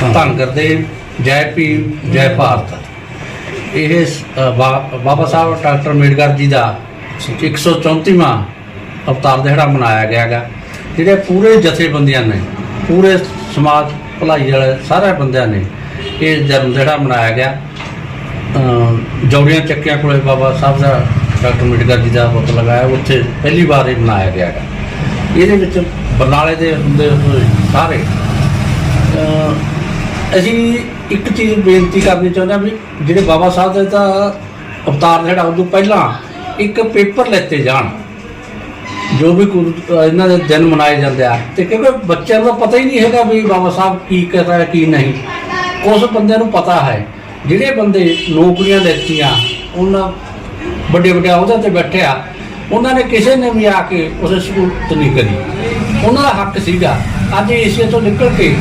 ਧੰਨ ਗੁਰਦੇਵ ਜੈ ਭੀਮ ਜੈ ਭਾਰਤ। ਇਹ ਬਾਬਾ ਸਾਹਿਬ ਡਾਕਟਰ ਅੰਬੇਡਕਰ ਜੀ ਦਾ 134ਵਾਂ ਅਵਤਾਰ ਦਿਹਾੜਾ ਮਨਾਇਆ ਗਿਆ ਗਾ ਜਿਹੜੇ ਪੂਰੇ ਜਥੇਬੰਦੀਆਂ ਨੇ ਪੂਰੇ ਸਮਾਜ ਭਲਾਈ ਵਾਲੇ ਸਾਰੇ ਬੰਦਿਆਂ ਨੇ ਇਹ ਜਨਮ ਦਿਹਾੜਾ ਮਨਾਇਆ ਗਿਆ। ਅ, ਜੌੜੀਆਂ ਚੱਕਿਆਂ ਕੋਲੇ ਬਾਬਾ ਸਾਹਿਬ ਦਾ ਡਾਕਟਰ ਅੰਬੇਡਕਰ ਜੀ ਦਾ ਬੁੱਤ ਲਗਾਇਆ ਉੱਥੇ ਪਹਿਲੀ ਵਾਰ ਇਹ ਮਨਾਇਆ ਗਿਆ ਗਾ ਇਹਦੇ ਵਿੱਚ ਬਰਨਾਲੇ ਦੇ ਹੁੰਦੇ ਹੋਏ ਸਾਰੇ ਅਸੀਂ ਇੱਕ ਚੀਜ਼ ਬੇਨਤੀ ਕਰਨੀ ਚਾਹੁੰਦੇ ਹਾਂ ਵੀ ਜਿਹੜੇ ਬਾਬਾ ਸਾਹਿਬ ਦੇ ਤਾਂ ਅਵਤਾਰ ਜਿਹੜਾ ਉਦੋਂ ਪਹਿਲਾਂ ਇੱਕ ਪੇਪਰ ਲੈਤੇ ਜਾਣ, ਜੋ ਵੀ ਕੁਝ ਅਹ ਇਹਨਾਂ ਦੇ ਦਿਨ ਮਨਾਏ ਜਾਂਦੇ ਆ। ਤੇ ਕਿਉਂਕਿ ਬੱਚਿਆਂ ਨੂੰ ਪਤਾ ਹੀ ਨਹੀਂ ਹੈਗਾ ਵੀ ਬਾਬਾ ਸਾਹਿਬ ਕੀ ਕਰ ਰਿਹਾ ਕੀ ਨਹੀਂ। ਉਸ ਬੰਦੇ ਨੂੰ ਪਤਾ ਹੈ। ਜਿਹੜੇ ਬੰਦੇ ਨੌਕਰੀਆਂ ਲੈਤੀਆਂ, ਉਹਨਾਂ ਵੱਡੇ ਵੱਡੇ ਅਹੁਦਿਆਂ ਤੇ ਬੈਠੇ ਆ, ਉਹਨਾਂ ਨੇ ਕਿਸੇ ਨੇ ਵੀ ਆ ਕੇ ਉਸ ਸਹੂਲਤ ਨਹੀਂ ਕਰੀ। ਉਹਨਾਂ ਦਾ ਹੱਕ ਸੀਗਾ ਅੱਜ ਇਸੇ ਤੋਂ ਨਿਕਲ ਕੇ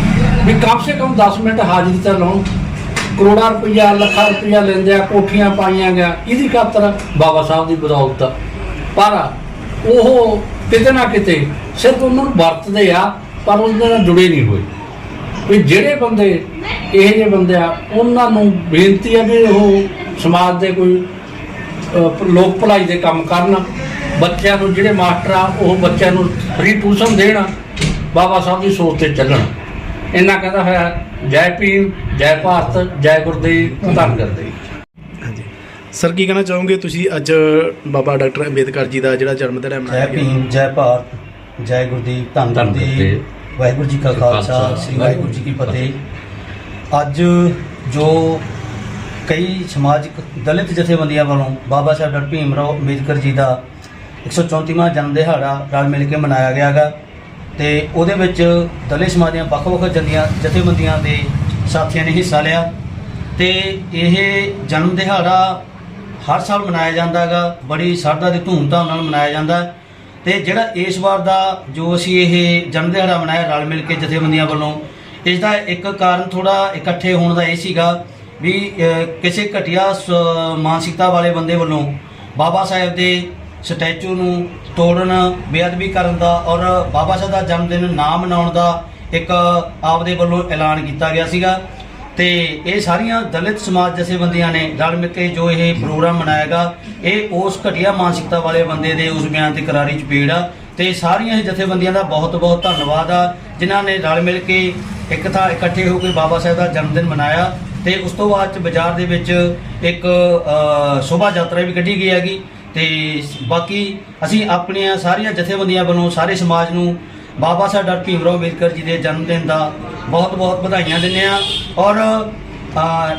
ਵੀ ਕਮ ਸੇ ਕਮ 10 ਮਿੰਟ ਹਾਜ਼ਰੀ ਤਾਂ ਲਾਉਣ ਕਰੋੜਾਂ ਰੁਪਈਆ, ਲੱਖਾਂ ਰੁਪਈਆ ਲੈਂਦੇ ਆ, ਕੋਠੀਆਂ ਪਾਈਆਂ ਗਿਆ। ਇਹਦੀ ਖਾਤਰ ਬਾਬਾ ਸਾਹਿਬ ਦੀ ਬਦੌਲਤ ਪਰ ਉਹ ਕਿਤੇ ਨਾ ਕਿਤੇ ਸਿਰਫ ਉਹਨਾਂ ਨੂੰ ਵਰਤਦੇ ਆ, ਪਰ ਉਹਨਾਂ ਨਾਲ ਜੁੜੇ ਨਹੀਂ ਹੋਏ। ਵੀ ਜਿਹੜੇ ਬੰਦੇ, ਇਹ ਜਿਹੇ ਬੰਦੇ ਆ, ਉਹਨਾਂ ਨੂੰ ਬੇਨਤੀ ਹੈ ਵੀ ਉਹ ਸਮਾਜ ਦੇ ਕੋਈ ਲੋਕ ਭਲਾਈ ਦੇ ਕੰਮ ਕਰਨ। ਬੱਚਿਆਂ ਨੂੰ ਜਿਹੜੇ ਮਾਸਟਰ ਆ, ਉਹ ਬੱਚਿਆਂ ਨੂੰ ਫ੍ਰੀ ਟਿਊਸ਼ਨ ਦੇਣ। ਬਾਬਾ ਸਾਹਿਬ ਦੀ ਸੋਚ ਤੇ ਚੱਲਣ। ਇਹਨਾਂ ਕਹਿੰਦਾ ਹੋਇਆ ਜੈ ਭੀਮ ਜੈ ਭਾਰਤ ਜੈ ਗੁਰਦੇਵ ਧੰਨ ਗੁਰਦੇਵ। ਹਾਂਜੀ। ਸਰ ਕੀ ਕਹਿਣਾ ਚਾਹੋਗੇ? ਤੁਸੀਂ ਅੱਜ ਬਾਬਾ ਡਾਕਟਰ ਅੰਬੇਦਕਰ ਜੀ ਦਾ ਜਿਹੜਾ ਜਨਮ ਦਿਨ ਹੈ ਜੈ ਮਨਾਇਆ ਗਿਆ। ਭੀਮ ਜੈ ਭਾਰਤ ਜੈ ਗੁਰਦੀਪ ਧੰਨ ਗੁਰਦੇਵ। ਵਾਹਿਗੁਰੂ ਜੀ ਕਾ ਖਾਲਸਾ ਖਾਲਸਾ, ਸ੍ਰੀ ਵਾਹਿਗੁਰੂ ਜੀ ਕੀ ਫਤਿਹ। ਅੱਜ ਜੋ ਕਈ ਸਮਾਜਿਕ ਦਲਿਤ ਜਥੇਬੰਦੀਆਂ ਵੱਲੋਂ ਬਾਬਾ ਸਾਹਿਬ ਡਾਕਟਰ ਭੀਮ ਰਾਓ ਅੰਬੇਦਕਰ ਜੀ ਦਾ 134ਵਾਂ ਜਨਮ ਦਿਹਾੜਾ ਰਲ ਮਿਲ ਕੇ ਮਨਾਇਆ ਗਿਆਗਾ। ਤੇ ਉਹਦੇ ਵਿੱਚ ਦਲਿਤ ਸਮਾਜ ਦੀਆਂ ਵੱਖ-ਵੱਖ ਜੰਦੀਆਂ ਜਥੇਬੰਦੀਆਂ ਦੇ ਸਾਥੀਆਂ ਨੇ ਹਿੱਸਾ ਲਿਆ ਤੇ ਇਹ ਜਨਮ ਦਿਹਾੜਾ ਹਰ ਸਾਲ ਮਨਾਇਆ ਜਾਂਦਾ ਹੈਗਾ ਬੜੀ ਸ਼ਰਧਾ ਤੇ ਧੂਮਧਾਮ ਨਾਲ ਮਨਾਇਆ ਜਾਂਦਾ ਹੈ। ਤੇ ਜਿਹੜਾ ਇਸ ਵਾਰ ਦਾ ਜੋ ਅਸੀਂ ਇਹ ਜਨਮ ਦਿਹਾੜਾ ਮਨਾਇਆ ਰਲ ਮਿਲ ਕੇ ਜਥੇਬੰਦੀਆਂ ਵੱਲੋਂ ਇਸ ਦਾ ਇੱਕ ਕਾਰਨ ਥੋੜਾ ਇਕੱਠੇ ਹੋਣ ਦਾ ਇਹ ਸੀਗਾ ਵੀ ਕਿਸੇ ਘਟੀਆ ਸ- ਮਾਨਸਿਕਤਾ ਵਾਲੇ ਬੰਦੇ ਵੱਲੋਂ ਬਾਬਾ ਸਾਹਿਬ ਦੇ ਸਟੈਚੂ ਨੂੰ ਤੋੜਨ, ਬੇਅਦਬੀ ਕਰਨ ਦਾ ਔਰ ਬਾਬਾ ਸਾਹਿਬ ਦਾ ਜਨਮ ਦਿਨ ਨਾ ਮਨਾਉਣ ਦਾ ਇੱਕ ਆਪਦੇ ਵੱਲੋਂ ਐਲਾਨ ਕੀਤਾ ਗਿਆ ਸੀਗਾ। ਤੇ ਇਹ ਸਾਰੀਆਂ ਦਲਿਤ ਸਮਾਜ ਜਥੇਬੰਦੀਆਂ ਨੇ ਰਲ ਮਿਲ ਕੇ ਜੋ ਇਹ ਪ੍ਰੋਗਰਾਮ ਮਨਾਇਆਗਾ ਇਹ ਉਸ ਘਟੀਆ ਮਾਨਸਿਕਤਾ ਵਾਲੇ ਬੰਦੇ ਦੇ ਉਸ ਬਿਆਨ ਤੇ ਕਰਾਰੀ ਚਪੇੜ ਆ। ਤੇ ਸਾਰੀਆਂ ਇਹ ਜਥੇਬੰਦੀਆਂ ਦਾ ਬਹੁਤ ਬਹੁਤ ਧੰਨਵਾਦ ਆ, ਜਿਨ੍ਹਾਂ ਨੇ ਰਲ ਮਿਲ ਕੇ ਇੱਕ ਥਾਂ ਇਕੱਠੇ ਹੋ ਕੇ ਬਾਬਾ ਸਾਹਿਬ ਦਾ ਜਨਮ ਦਿਨ ਮਨਾਇਆ। ਤੇ ਉਸ ਤੋਂ ਬਾਅਦ ਚ ਬਾਜ਼ਾਰ ਦੇ ਵਿੱਚ ਇੱਕ ਸ਼ੋਭਾ ਯਾਤਰਾ ਵੀ ਕੱਢੀ ਗਈ ਹੈਗੀ। ਤੇ ਬਾਕੀ ਅਸੀਂ ਆਪਣੀਆਂ ਸਾਰੀਆਂ ਜਥੇਬੰਦੀਆਂ ਵੱਲੋਂ ਸਾਰੇ ਸਮਾਜ ਨੂੰ ਬਾਬਾ ਸਾਹਿਬ ਡਾਕਟਰ ਭੀਮ ਰਾਓ ਅੰਬੇਦਕਰ ਜੀ ਦੇ ਜਨਮ ਦਿਨ ਦਾ ਬਹੁਤ ਬਹੁਤ ਵਧਾਈਆਂ ਦਿੰਦੇ ਆ ਔਰ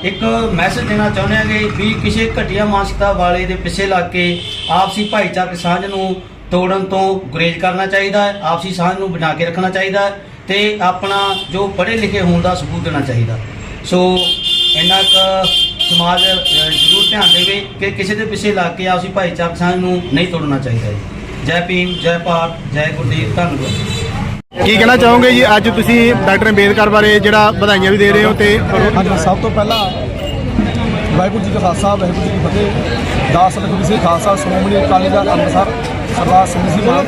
ਇੱਕ ਮੈਸੇਜ ਦੇਣਾ ਚਾਹੁੰਦੇ ਹਾਂ ਕਿ ਵੀ ਕਿਸੇ ਘਟੀਆ ਮਾਨਸਿਕਤਾ ਵਾਲੇ ਦੇ ਪਿੱਛੇ ਲੱਗ ਕੇ ਆਪਸੀ ਭਾਈਚਾਰਕ ਸਾਂਝ ਨੂੰ ਤੋੜਨ ਤੋਂ ਗੁਰੇਜ਼ ਕਰਨਾ ਚਾਹੀਦਾ ਹੈ, ਆਪਸੀ ਸਾਂਝ ਨੂੰ ਬਣਾ ਕੇ ਰੱਖਣਾ ਚਾਹੀਦਾ ਹੈ ਤੇ ਆਪਣਾ ਜੋ ਪੜ੍ਹੇ ਲਿਖੇ ਹੋਣ ਦਾ ਸਬੂਤ ਦੇਣਾ ਚਾਹੀਦਾ। ਸੋ, ਇੰਨਾ ਕੁ ਸਮਾਜ ਜ਼ਰੂਰ ਧਿਆਨ ਦੇਵੇ ਕਿ ਕਿਸੇ ਦੇ ਪਿੱਛੇ ਲੱਗ ਕੇ ਆਪਸੀ ਭਾਈਚਾਰਕ ਸਾਂਝ ਨੂੰ ਨਹੀਂ ਤੋੜਨਾ ਚਾਹੀਦਾ ਜੀ। ਜੈ ਭੀਮ ਜੈ ਭਾਰਤ ਜੈ ਗੁਰਦੀਪ ਧੰਨਵਾਦ। ਕੀ ਕਹਿਣਾ ਚਾਹੋਗੇ ਜੀ? ਅੱਜ ਤੁਸੀਂ ਡਾਕਟਰ ਅੰਬੇਦਕਰ ਬਾਰੇ ਜਿਹੜਾ ਵਧਾਈਆਂ ਵੀ ਦੇ ਰਹੇ ਹੋ ਤੇ ਅੱਜ ਸਭ ਤੋਂ ਪਹਿਲਾਂ ਵਾਹਿਗੁਰੂ ਜੀ ਕਾ ਖਾਲਸਾ ਵਾਹਿਗੁਰੂ ਜੀ ਕੀ ਫਤਿਹ। ਦਾਸ ਲਖਵੀ ਸਿੰਘ ਖਾਲਸਾ ਸ਼੍ਰੋਮਣੀ ਅਕਾਲੀ ਦਲ ਅੰਮ੍ਰਿਤਸਰ ਸਰਦਾਰ ਸਿੰਘ ਜੀ ਮਾਨ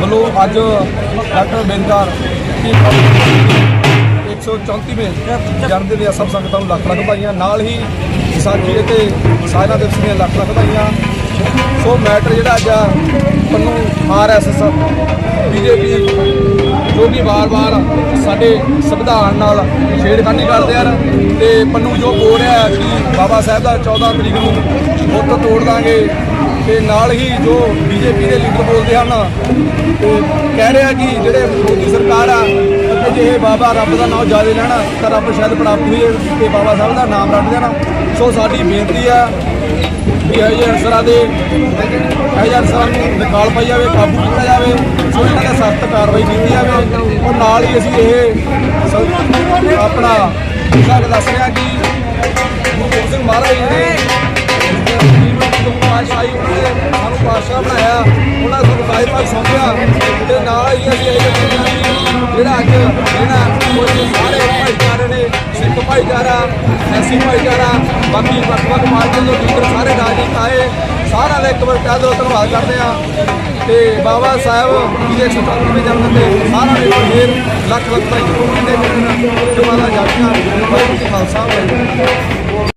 ਵੱਲੋਂ ਅੱਜ ਡਾਕਟਰ ਅੰਬੇਦਕਰ 134 ਵੇਂ ਜਨਮ ਦੀਆਂ ਸਭ ਸੰਗਤਾਂ ਨੂੰ ਲੱਖ ਲੱਖ ਵਧਾਈਆਂ। ਨਾਲ ਹੀ ਵਿਸਾਖੀ ਤੇ ਸਾਇਨਾ ਦਿਵਸ ਦੀਆਂ ਲੱਖ ਲੱਖ ਵਧਾਈਆਂ। ਸੋ ਮੈਟਰ ਜਿਹੜਾ ਅੱਜ ਆ ਪੰਨੂ ਆਰਐਸਐਸ ਬੀਜੇਪੀ ਜੋ ਵੀ ਵਾਰ-ਵਾਰ ਸਾਡੇ ਸੰਵਿਧਾਨ ਨਾਲ ਛੇੜਖਾਨੀ ਕਰਦੇ ਹਨ ਤੇ ਪੰਨੂ ਜੋ ਬੋਲ ਰਿਹਾ ਕਿ ਬਾਬਾ ਸਾਹਿਬ ਦਾ 14 ਤਰੀਕ ਨੂੰ ਬੁੱਤ ਤੋੜ ਦਾਂਗੇ। ਤੇ ਨਾਲ ਹੀ ਜੋ ਬੀਜੇਪੀ ਦੇ ਲੀਡਰ ਬੋਲਦੇ ਹਨ, ਤੇ ਕਹਿ ਰਿਹਾ ਕਿ ਜਿਹੜੇ ਮੋਦੀ ਸਰਕਾਰ ਆ ਕਿ ਜੇ ਬਾਬਾ ਰੱਬ ਦਾ ਨਾਮ ਜ਼ਿਆਦਾ ਲੈਣਾ, ਤਾਂ ਰੱਬ ਸ਼ਾਇਦ ਪ੍ਰਾਪਤ ਹੋਈਏ ਤੇ ਬਾਬਾ ਸਾਹਿਬ ਦਾ ਨਾਮ ਰੱਖ ਦੇਣਾ। ਸੋ ਸਾਡੀ ਬੇਨਤੀ ਆ ਕਿ ਇਹ ਅਨਸਰਾਂ ਦੇ, ਇਹ ਅਨਸਰਾਂ ਨੂੰ ਨਿਕਾਲ ਪਾਈ ਜਾਵੇ, ਕਾਬੂ ਕੀਤਾ ਜਾਵੇ, ਸੋ ਇਹਨਾਂ ਤੇ ਸਖਤ ਕਾਰਵਾਈ ਕੀਤੀ ਜਾਵੇ। ਔਰ ਨਾਲ ਹੀ ਅਸੀਂ ਇਹ ਆਪਣਾ ਸਾਡਾ ਦੱਸ ਰਿਹਾ ਕਿ ਗੁਰੂ ਗੋਬਿੰਦ ਸਿੰਘ ਮਹਾਰਾਜ ਜੀ ਨੇ ਪਾਸ਼ਾ ਬਣਾਇਆ, ਉਹਨਾਂ ਨੂੰ ਗੁਰਦਾਈ ਭਾਗ ਸੌਂਪਿਆ ਤੇ ਨਾਲ ਹੀ ਅਸੀਂ ਇਹ ਜਿਹੜਾ ਅੱਜ ਜਿਹੜਾ ਕੋਈ ਸਾਰੇ ਭਾਈਚਾਰੇ ਨੇ, ਸਿੱਖ ਭਾਈਚਾਰਾ ਐਸੀ ਭਾਈਚਾਰਾ, ਬਾਕੀ ਵੱਖ ਵੱਖ ਪਾਰਟੀਆਂ ਦੇ ਲੀਡਰ ਸਾਰੇ ਰਾਜਨੀਤ ਆਏ। ਸਾਰਿਆਂ ਦਾ ਇੱਕ ਵਾਰ ਕਹਿ ਦਿਓ, ਧੰਨਵਾਦ ਕਰਦੇ ਆ ਤੇ ਬਾਬਾ ਸਾਹਿਬ ਜੀ ਦੇ 134ਵੇਂ ਜਨਮ ਤੇ ਸਾਰਿਆਂ ਦੇ ਫੇਰ ਲੱਖ ਲੱਖ ਭਾਈ ਕਹਿੰਦੇ ਜਮਾਲਾ ਜਾਟੀਆਂ ਵਾਹਿਗੁਰੂ ਜੀ ਖਾਲਸਾ, ਵਾਹਿਗੁਰੂ